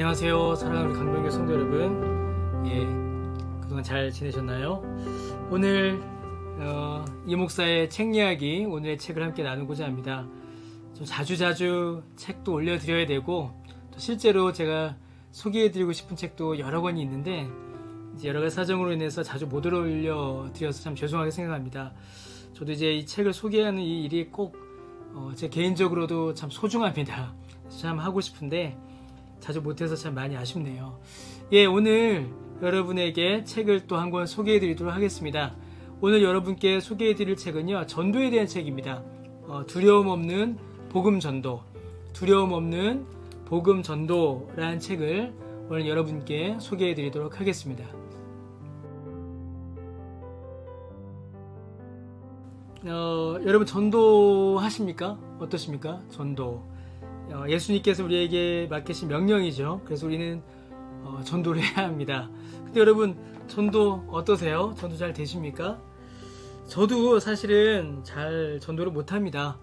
안녕하세요. 사랑하는 강병규 성도 여러분. 예, 그동안 잘 지내셨나요? 오늘 어, 이 목사의 책 이야기 오늘의 책을 함께 나누고자 합니다. 좀 자주 자주 책도 올려드려야 되고 또 실제로 제가 소개해드리고 싶은 책도 여러 권이 있는데 여러 가지 사정으로 인해서 자주 못 올려드려서 참 죄송하게 생각합니다. 저도 이제 이 책을 소개하는 이 일이 꼭 어, 제 개인적으로도 참 소중합니다. 참 하고 싶은데 자주 못해서 참 많이 아쉽네요. 예, 오늘 여러분에게 책을 또 한 권 소개해 드리도록 하겠습니다. 오늘 여러분께 소개해 드릴 책은요, 전도에 대한 책입니다. 어, 두려움 없는 복음 전도, 두려움 없는 복음 전도라는 책을 오늘 여러분께 소개해 드리도록 하겠습니다. 어, 여러분 전도 하십니까? 어떠십니까? 전도. 어, 예수님께서 우리에게 맡기신 명령이죠. 그래서 우리는 어, 전도를 해야 합니다. 근데 여러분 전도 어떠세요? 전도 잘 되십니까? 저도 사실은 잘 전도를 못합니다.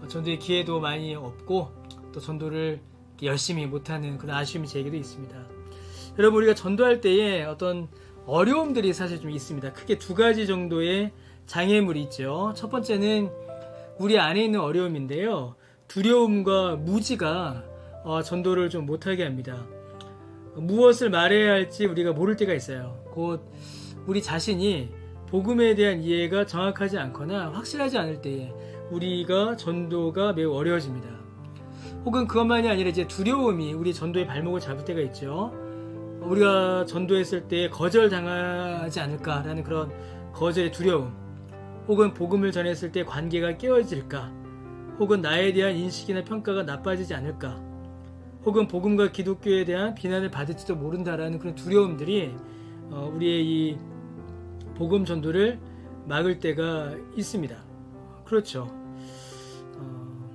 어, 전도의 기회도 많이 없고 또 전도를 열심히 못하는 그런 아쉬움이 제게도 있습니다. 여러분 우리가 전도할 때에 어떤 어려움들이 사실 좀 있습니다. 크게 두 가지 정도의 장애물이 있죠. 첫 번째는 우리 안에 있는 어려움인데요. 두려움과 무지가 어, 전도를 좀 못하게 합니다. 무엇을 말해야 할지 우리가 모를 때가 있어요. 곧 우리 자신이 복음에 대한 이해가 정확하지 않거나 확실하지 않을 때에 우리가 전도가 매우 어려워집니다. 혹은 그것만이 아니라 이제 두려움이 우리 전도의 발목을 잡을 때가 있죠. 우리가 전도했을 때 거절당하지 않을까라는 그런 거절의 두려움. 혹은 복음을 전했을 때 관계가 깨어질까? 혹은 나에 대한 인식이나 평가가 나빠지지 않을까? 혹은 복음과 기독교에 대한 비난을 받을지도 모른다라는 그런 두려움들이 어, 우리의 이 복음 전도를 막을 때가 있습니다. 그렇죠. 어,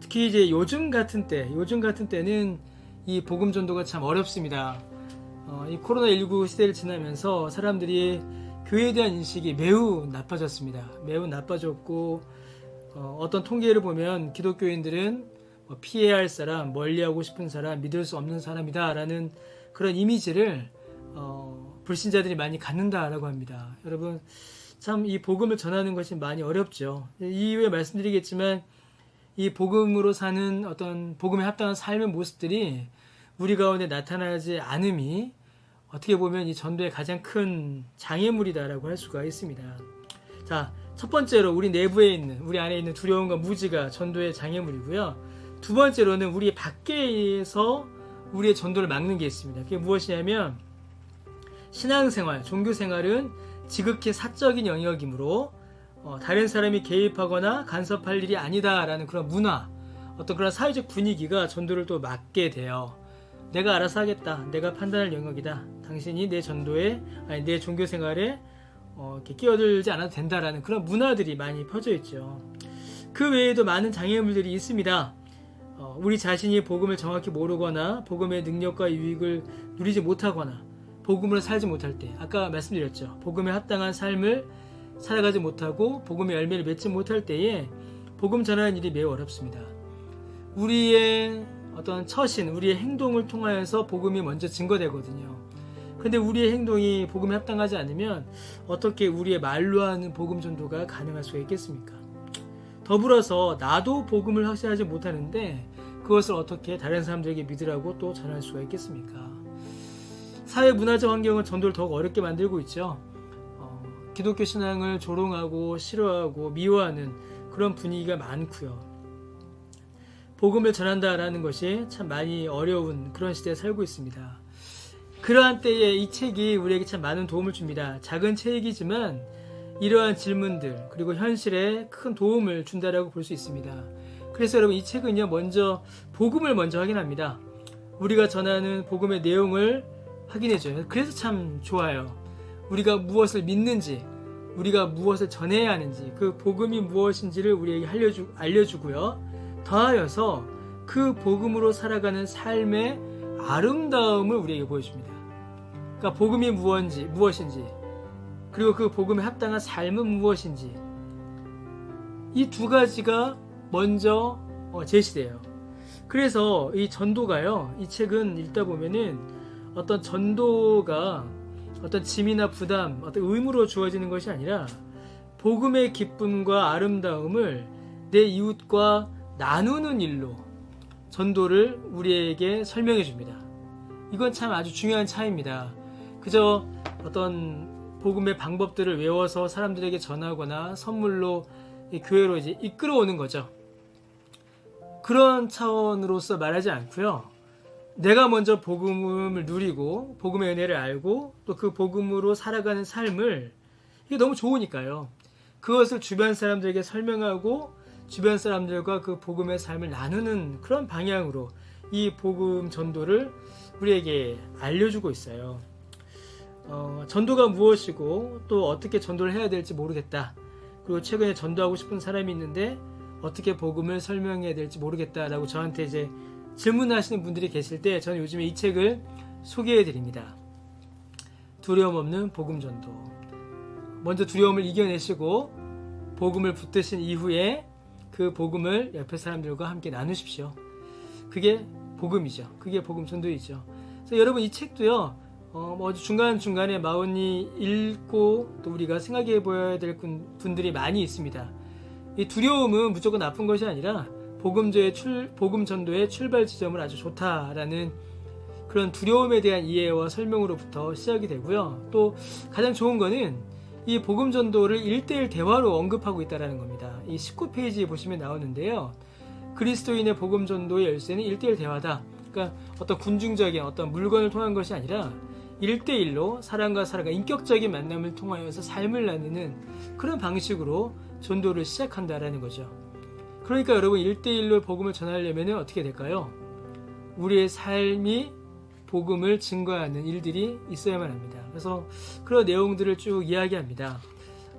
특히 이제 요즘 같은 때, 요즘 같은 때는 이 복음 전도가 참 어렵습니다. 어, 이 코로나19 시대를 지나면서 사람들이 교회에 대한 인식이 매우 나빠졌습니다. 매우 나빠졌고 어, 떤 통계를 보면 기독교인들은 뭐 피해야 할 사람, 멀리하고 싶은 사람, 믿을 수 없는 사람이다라는 그런 이미지를 어, 불신자들이 많이 갖는다라고 합니다. 여러분 참 이 복음을 전하는 것이 많이 어렵죠. 이후에 말씀드리겠지만 이 복음으로 사는 어떤 복음에 합당한 삶의 모습들이 우리 가운데 나타나지 않음이 어떻게 보면 이 전도의 가장 큰 장애물이다라고 할 수가 있습니다. 자, 첫 번째로 우리 내부에 있는 우리 안에 있는 두려움과 무지가 전도의 장애물이고요. 두 번째로는 우리 밖에서 우리의 전도를 막는 게 있습니다. 그게 무엇이냐면 신앙생활, 종교생활은 지극히 사적인 영역이므로 어, 다른 사람이 개입하거나 간섭할 일이 아니다라는 그런 문화, 어떤 그런 사회적 분위기가 전도를 또 막게 돼요. 내가 알아서 하겠다. 내가 판단할 영역이다. 당신이 내 전도에 아니 내 종교 생활에 어, 이렇게 끼어들지 않아도 된다라는 그런 문화들이 많이 퍼져 있죠. 그 외에도 많은 장애물들이 있습니다. 어, 우리 자신이 복음을 정확히 모르거나 복음의 능력과 유익을 누리지 못하거나 복음으로 살지 못할 때 아까 말씀드렸죠. 복음에 합당한 삶을 살아가지 못하고 복음의 열매를 맺지 못할 때에 복음 전하는 일이 매우 어렵습니다. 우리의 어떤 처신, 우리의 행동을 통하여서 복음이 먼저 증거되거든요. 근데 우리의 행동이 복음에 합당하지 않으면 어떻게 우리의 말로 하는 복음 전도가 가능할 수가 있겠습니까? 더불어서 나도 복음을 확실하지 못하는데 그것을 어떻게 다른 사람들에게 믿으라고 또 전할 수가 있겠습니까? 사회 문화적 환경은 전도를 더욱 어렵게 만들고 있죠. 어, 기독교 신앙을 조롱하고 싫어하고 미워하는 그런 분위기가 많고요. 복음을 전한다라는 것이 참 많이 어려운 그런 시대에 살고 있습니다. 그러한 때에 이 책이 우리에게 참 많은 도움을 줍니다. 작은 책이지만 이러한 질문들 그리고 현실에 큰 도움을 준다라고 볼 수 있습니다. 그래서 여러분 이 책은요 먼저 복음을 먼저 확인합니다. 우리가 전하는 복음의 내용을 확인해줘요. 그래서 참 좋아요. 우리가 무엇을 믿는지, 우리가 무엇을 전해야 하는지, 그 복음이 무엇인지를 우리에게 알려주, 알려주고요. 더하여서 그 복음으로 살아가는 삶의 아름다움을 우리에게 보여줍니다. 그러니까 복음이 무엇인지, 무엇인지, 그리고 그 복음에 합당한 삶은 무엇인지, 이 두 가지가 먼저 어, 제시돼요. 그래서 이 전도가요. 이 책은 읽다 보면은 어떤 전도가 어떤 짐이나 부담, 어떤 의무로 주어지는 것이 아니라 복음의 기쁨과 아름다움을 내 이웃과 나누는 일로 전도를 우리에게 설명해 줍니다. 이건 참 아주 중요한 차이입니다. 그저 어떤 복음의 방법들을 외워서 사람들에게 전하거나 선물로 이 교회로 이제 이끌어오는 거죠. 그런 차원으로서 말하지 않고요. 내가 먼저 복음을 누리고 복음의 은혜를 알고 또 그 복음으로 살아가는 삶을 이게 너무 좋으니까요. 그것을 주변 사람들에게 설명하고 주변 사람들과 그 복음의 삶을 나누는 그런 방향으로 이 복음 전도를 우리에게 알려주고 있어요. 어, 전도가 무엇이고 또 어떻게 전도를 해야 될지 모르겠다. 그리고 최근에 전도하고 싶은 사람이 있는데 어떻게 복음을 설명해야 될지 모르겠다라고 저한테 이제 질문하시는 분들이 계실 때 저는 요즘에 이 책을 소개해 드립니다. 두려움 없는 복음 전도. 먼저 두려움을 이겨내시고 복음을 붙드신 이후에 그 복음을 옆에 사람들과 함께 나누십시오. 그게 복음이죠. 그게 복음 전도이죠. 그래서 여러분 이 책도요. 어, 뭐 중간 중간에 마운이 읽고 또 우리가 생각해 보아야 될 분- 분들이 많이 있습니다. 이 두려움은 무조건 나쁜 것이 아니라 복음조의 출 복음 전도의 출발 지점을 아주 좋다라는 그런 두려움에 대한 이해와 설명으로부터 시작이 되고요. 또 가장 좋은 거는 이 복음 전도를 1대1 대화로 언급하고 있다라는 겁니다. 이 19페이지에 보시면 나오는데요. 그리스도인의 복음 전도의 열쇠는 1대1 대화다. 그러니까 어떤 군중적인 어떤 물건을 통한 것이 아니라 1대1로 사람과 사람과 인격적인 만남을 통하여서 삶을 나누는 그런 방식으로 전도를 시작한다라는 거죠. 그러니까 여러분 1대1로 복음을 전하려면 어떻게 될까요? 우리의 삶이 복음을 증거하는 일들이 있어야만 합니다. 그래서 그런 내용들을 쭉 이야기합니다.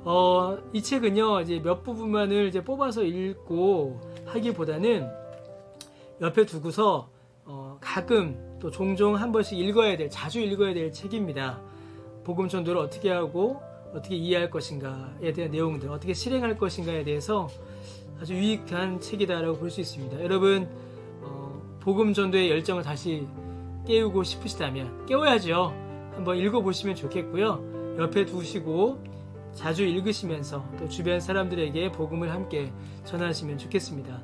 어, 이 책은요, 이제 몇 부분만을 이제 뽑아서 읽고 하기보다는 옆에 두고서 어, 가끔 또 종종 한 번씩 읽어야 될, 자주 읽어야 될 책입니다. 복음 전도를 어떻게 하고 어떻게 이해할 것인가에 대한 내용들, 어떻게 실행할 것인가에 대해서 아주 유익한 책이다라고 볼 수 있습니다. 여러분, 어, 복음 전도의 열정을 다시 깨우고 싶으시다면 깨워야죠. 한번 읽어보시면 좋겠고요. 옆에 두시고 자주 읽으시면서 또 주변 사람들에게 복음을 함께 전하시면 좋겠습니다.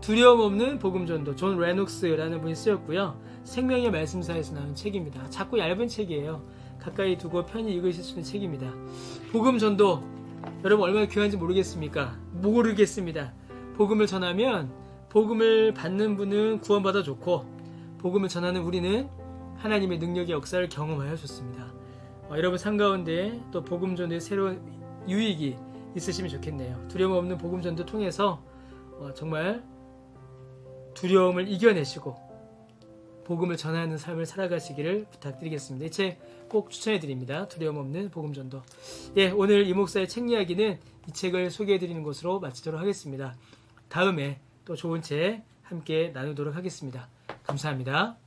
두려움 없는 복음 전도 존 레녹스라는 분이 쓰였고요. 생명의 말씀사에서 나온 책입니다. 작고 얇은 책이에요. 가까이 두고 편히 읽으실 수 있는 책입니다. 복음 전도 여러분 얼마나 귀한지 모르겠습니까? 모르겠습니다. 복음을 전하면 복음을 받는 분은 구원받아 좋고 복음을 전하는 우리는 하나님의 능력의 역사를 경험하여 좋습니다. 어, 여러분 삶 가운데 또 복음 전도의 새로운 유익이 있으시면 좋겠네요. 두려움 없는 복음 전도 통해서 어, 정말 두려움을 이겨내시고 복음을 전하는 삶을 살아가시기를 부탁드리겠습니다. 이 책 꼭 추천해 드립니다. 두려움 없는 복음 전도. 예, 오늘 이 목사의 책 이야기는 이 책을 소개해 드리는 것으로 마치도록 하겠습니다. 다음에 또 좋은 책 함께 나누도록 하겠습니다. 감사합니다.